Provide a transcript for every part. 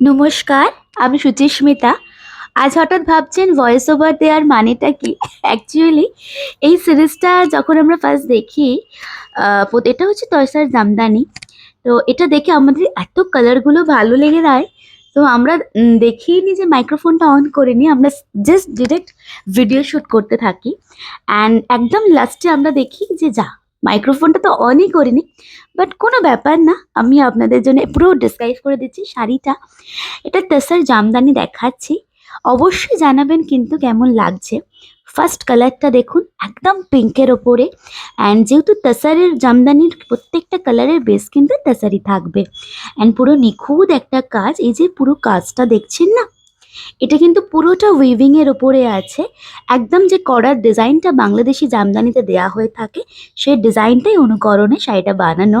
নমস্কার, আমি সুচিস্মিতা। আজ হঠাৎ ভাবছেন ভয়েস ওভার দেওয়ার মানেটা কি? অ্যাকচুয়ালি এই সিরিজটা যখন আমরা ফার্স্ট দেখি এটা হচ্ছে তয়সার জামদানি তো এটা দেখে আমাদের এত কালারগুলো ভালো লেগে যায়। তো আমরা দেখিনি যে মাইক্রোফোনটা অন করে নিই আমরা জাস্ট ডিরেক্ট ভিডিও শ্যুট করতে থাকি। অ্যান্ড একদম লাস্টে আমরা দেখি যে যা মাইক্রোফোনটা তো অনই করিনি বাট কোনো ব্যাপার না। আমি আপনাদের জন্য পুরো ডিসক্রাইব করে দিচ্ছি শাড়িটা। এটা তেসার জামদানি দেখাচ্ছি। অবশ্যই জানাবেন কিন্তু কেমন লাগছে। ফার্স্ট কালারটা দেখুন, একদম পিঙ্কের ওপরে। অ্যান্ড যেহেতু তেসারের জামদানির প্রত্যেকটা কালারের বেস কিন্তু তেসারি থাকবে। অ্যান্ড পুরো নিখুঁত একটা কাজ, এই যে পুরো কাজটা দেখছেন না? এটা কিন্তু পুরোটা উইভিং এর ওপরে আছে। একদম যে করার ডিজাইনটা বাংলাদেশি জামদানিতে দেয়া হয়ে থাকে, সেই ডিজাইনটাই অনুকরণে শাড়িটা বানানো।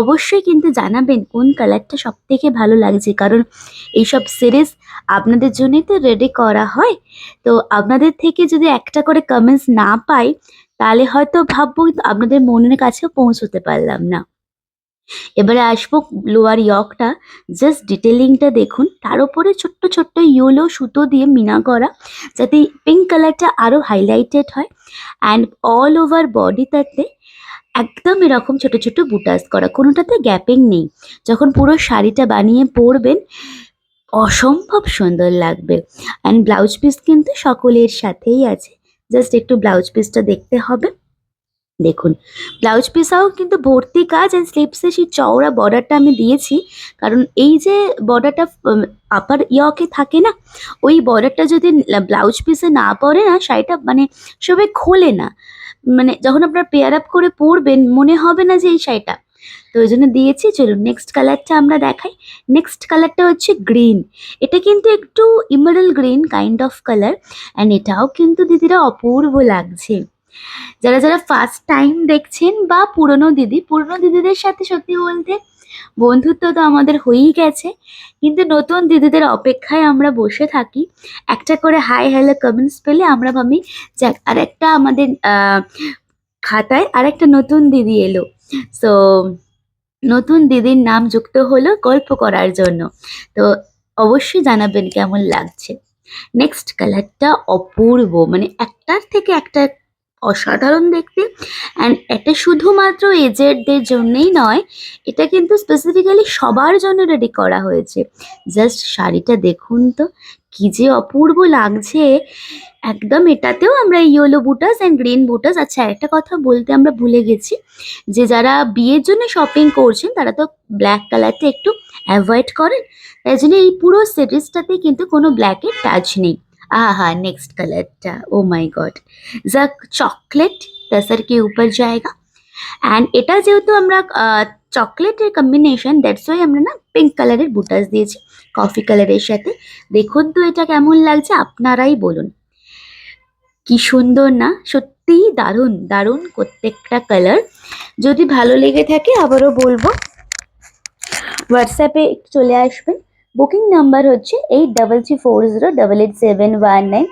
অবশ্যই কিন্তু জানাবেন কোন কালারটা সব থেকে ভালো লাগছে, কারণ এইসব সিরিজ আপনাদের জন্যই তো রেডি করা হয়। তো আপনাদের থেকে যদি একটা করে কমেন্টস না পাই, তাহলে হয়তো ভাববো আপনাদের মনের কাছেও পৌঁছতে পারলাম না। এবারে আসব লোয়ার ইয়কটা জাস্ট ডিটেলিংটা দেখুন। তার উপরে ছোট্ট ছোট্ট ইয়েলো সুতো দিয়ে মিনা করা, যাতে পিঙ্ক কালারটা আরও হাইলাইটেড হয়। অ্যান্ড অল ওভার বডিটাতে একদম এরকম ছোট ছোট বুটাস করা। কোনোটাতে গ্যাপিং নেই। যখন পুরো শাড়িটা বানিয়ে পরবেন, অসম্ভব সুন্দর লাগবে। অ্যান্ড ব্লাউজ পিস কিন্তু সকলের সাথেই আছে। জাস্ট একটু ব্লাউজ পিসটা দেখতে হবে। দেখুন ব্লাউজ পিসাও কিন্তু ভর্তি কাজ অ্যান্ড স্লিপসে সেই চওড়া বর্ডারটা আমি দিয়েছি। কারণ এই যে বর্ডারটা আপার ইয়কে থাকে না, ওই বর্ডারটা যদি ব্লাউজ পিসে না পরে না, শাড়িটা মানে সবাই খোলে না। মানে যখন আপনার পেয়ার আপ করে পরবেন, মনে হবে না যে এই শাড়িটা। তো ওই জন্য দিয়েছি, চলুন নেক্সট কালারটা আমরা দেখাই। নেক্সট কালারটা হচ্ছে গ্রিন এটা কিন্তু একটু emerald green kind of colour and এটাও কিন্তু দিদিরা অপূর্ব লাগছে। যারা যারা ফার্স্ট টাইম দেখছেন বা পুরনো দিদি, পুরনো দিদিদের সাথে সত্যি বলতে বন্ধুত্ব তো আমাদের হয়েই গেছে, কিন্তু নতুন দিদিদের অপেক্ষায় আমরা বসে থাকি। একটা করে হাই হ্যালো কমেন্টস পেলে আমরা ভাবি, যাক, আর একটা আমাদের খাতায় আর একটা নতুন দিদি এলো। সো নতুন দিদির নাম যুক্ত হলো গল্প করার জন্য। তো অবশ্যই জানাবেন কেমন লাগছে। নেক্সট কালারটা অপূর্ব মানে একটার থেকে একটা অসাধারণ দেখতে। অ্যান্ড এটা শুধুমাত্র এজেডদের জন্যই নয়, এটা কিন্তু স্পেসিফিক্যালি সবার জন্য রেডি করা হয়েছে। জাস্ট শাড়িটা দেখুন তো, কি যে অপূর্ব লাগছে। একদম এটাতেও আমরা ইয়েলো বুটাস অ্যান্ড গ্রিন বুটাস আচ্ছা একটা কথা বলতে আমরা ভুলে গেছি, যে যারা বিয়ের জন্য শপিং করছেন, তারা তো ব্ল্যাক কালারটা একটু অ্যাভয়েড করেন। তাই জন্য এই পুরো সিরিজটাতে কিন্তু কোনো ব্ল্যাকের টাচ নেই। आहा next colour oh my god the chocolate tussar के ऊपर जाएगा। অ্যান্ড এটা যেহেতু আমরা চকলেটের কম্বিনেশন দ্যাটস ওয়াই আমরা না পিঙ্ক কালারের বুটাস দিয়েছি কফি কালারের সাথে দেখুন তো এটা কেমন লাগছে আপনারাই বলুন কি সুন্দর না সত্যিই দারুণ দারুণ প্রত্যেকটা কালার যদি ভালো লেগে থাকে আবারও বলব হোয়াটসঅ্যাপে একটু চলে আসবে বুকিং নাম্বার হচ্ছে eight double three four zero double eight seven one nine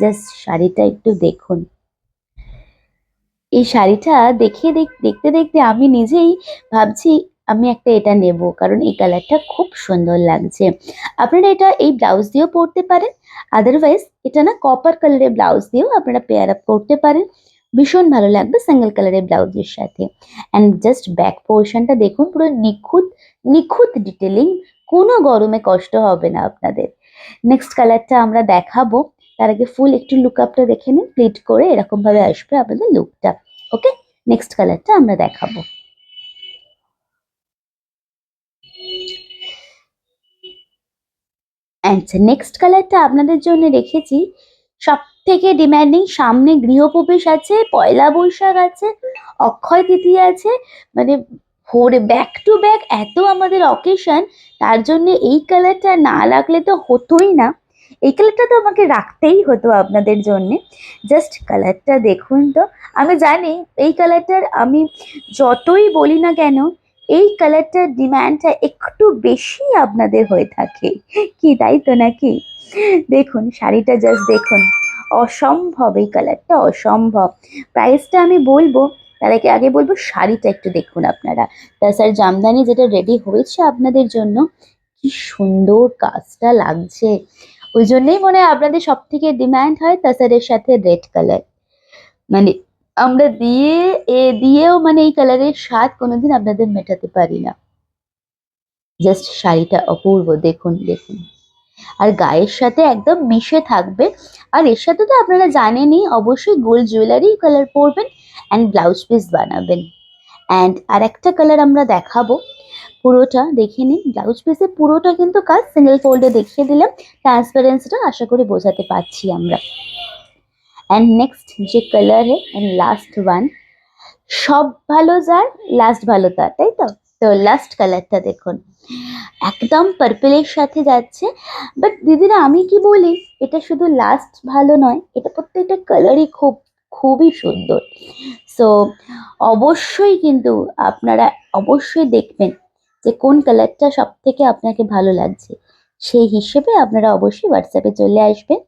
just শাড়িটা একটু দেখুন। এই শাড়িটা দেখে দেখ- দেখতে দেখতে আমি নিজেই ভাবছি আমি একটা এটা নেব, কারণ এই কালারটা খুব সুন্দর লাগছে। আপনারা এটা এই ব্লাউজ দিয়েও পরতে পারেন। আদারওয়াইজ এটা না কপার কালারের ব্লাউজ দিয়েও আপনারা পেয়ার আপ করতে পারেন। ভীষণ ভালো লাগবে সিঙ্গেল কালারের ব্লাউজের সাথে। অ্যান্ড জাস্ট ব্যাক পোর্শনটা দেখুন, পুরো নিখুঁত নিখুঁত ডিটেলিং কোনো গরমে কষ্ট হবে না আপনাদের। নেক্সট কালারটা আমরা দেখাবো, তার আগে ফুল একটু লুক আপটা দেখে নিন প্লিট করে এরকম ভাবে আসবে আপনাদের লুকটা ওকে নেক্সট কালারটা আমরা দেখাবো। আচ্ছা নেক্সট কালারটা আপনাদের জন্য রেখেছি, সব থেকে ডিম্যান্ডিং সামনে গৃহপ্রবেশ আছে, পয়লা বৈশাখ আছে, অক্ষয় তৃতীয়া আছে মানে ভোরে ব্যাক টু ব্যাক এত আমাদের অকেশন তার জন্য এই কালারটা না রাখলে তো হতোই না। এই কালারটা তো আমাকে রাখতেই হতো আপনাদের জন্য। জাস্ট কালারটা দেখুন তো। আমি জানি এই কালারটার আমি যতই বলি না কেন, এই কালারটার ডিমান্ডটা একটু বেশি আপনাদের হয়ে থাকে। কি, তাই তো নাকি? দেখুন, শাড়িটা জাস্ট দেখুন। অসম্ভব এই কালারটা অসম্ভব। প্রাইসটা আমি বলব, তার আগে বলব, শাড়িটা একটু দেখুন আপনারা। তাছাড়া জামদানি যেটা রেডি হয়েছে আপনাদের জন্য, কি সুন্দর কাজটা লাগছে। ওই জন্যই মনে হয় আপনাদের সব থেকে ডিমান্ড হয় তাসারের সাথে রেড কালার মানে আমরা দিয়ে, এ দিয়েও মানে এই কালারের স্বাদ কোনোদিন আপনাদের মেটাতে পারি না। জাস্ট শাড়িটা অপূর্ব, দেখুন দেখুন। আর গায়ের সাথে একদম মিশে থাকবে। আর এর সাথে তো আপনারা জানেনই, অবশ্যই গোল্ড জুয়েলারি কালার পরবেন অ্যান্ড ব্লাউজ পিস বানাবেন। অ্যান্ড আর একটা কালার আমরা দেখাবো, পুরোটা দেখে নিন। ব্লাউজ পিসের পুরোটা কিন্তু কাজ সিঙ্গেল ফোল্ডে দেখিয়ে দিলাম। ট্রান্সপারেন্সটা আশা করি বোঝাতে পারছি আমরা। অ্যান্ড নেক্সট যে কালার অ্যান্ড লাস্ট ওয়ান সব ভালো যার লাস্ট ভালো তার, তাই তো? তো লাস্ট কালারটা দেখুন। একদম পার্পেলের সাথে যাচ্ছে। বাট দিদিরা, আমি কি বলি? এটা শুধু লাস্ট ভালো নয়, এটা প্রত্যেকটা কালারই খুব, খুবই সুন্দর। সো অবশ্যই কিন্তু আপনারা অবশ্যই দেখবেন যে কোন কালারটা সব থেকে আপনাকে ভালো লাগছে। সেই হিসেবে আপনারা অবশ্যই হোয়াটসঅ্যাপে চলে আসবেন।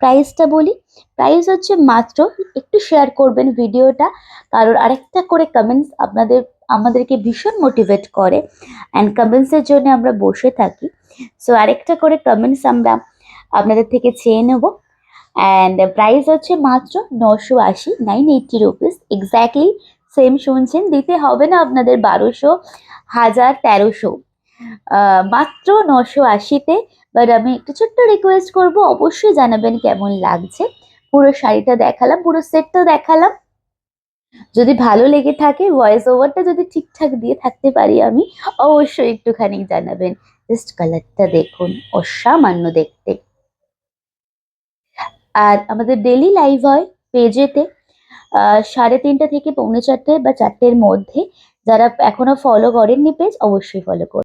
প্রাইসটা বলি প্রাইস হচ্ছে মাত্র, একটু শেয়ার করবেন ভিডিওটা কারণ আরেকটা করে কমেন্টস আপনাদের আমাদেরকে ভীষণ মোটিভেট করে অ্যান্ড কমেন্টসের জন্য আমরা বসে থাকি। সো আরেকটা করে কমেন্টস আমরা আপনাদের থেকে চেয়ে নেব। অ্যান্ড প্রাইস হচ্ছে মাত্র নশো আশি nine eighty rupees exactly same শুনছেন, দিতে হবে না আপনাদের বারোশো, হাজার তেরোশো। মাত্র নশো আশিতে বাট আমি একটু ছোট্ট রিকোয়েস্ট করব, অবশ্যই জানাবেন কেমন লাগছে। পুরো শাড়িটা দেখালাম, পুরো সেটটা দেখালাম। যদি ভালো লেগে থাকে ভয়েস ওভারটা যদি ঠিকঠাক দিয়ে থাকতে পারি আমি, অবশ্যই একটুখানি জানাবেন। জাস্ট কালারটা দেখুন, অসামান্য দেখতে। আর আমাদের ডেলি লাইভ হয় পেজেতে সাড়ে তিনটা থেকে পৌনে চারটে বা চারটের মধ্যে। যারা এখনও ফলো করেননি পেজ অবশ্যই ফলো করুন।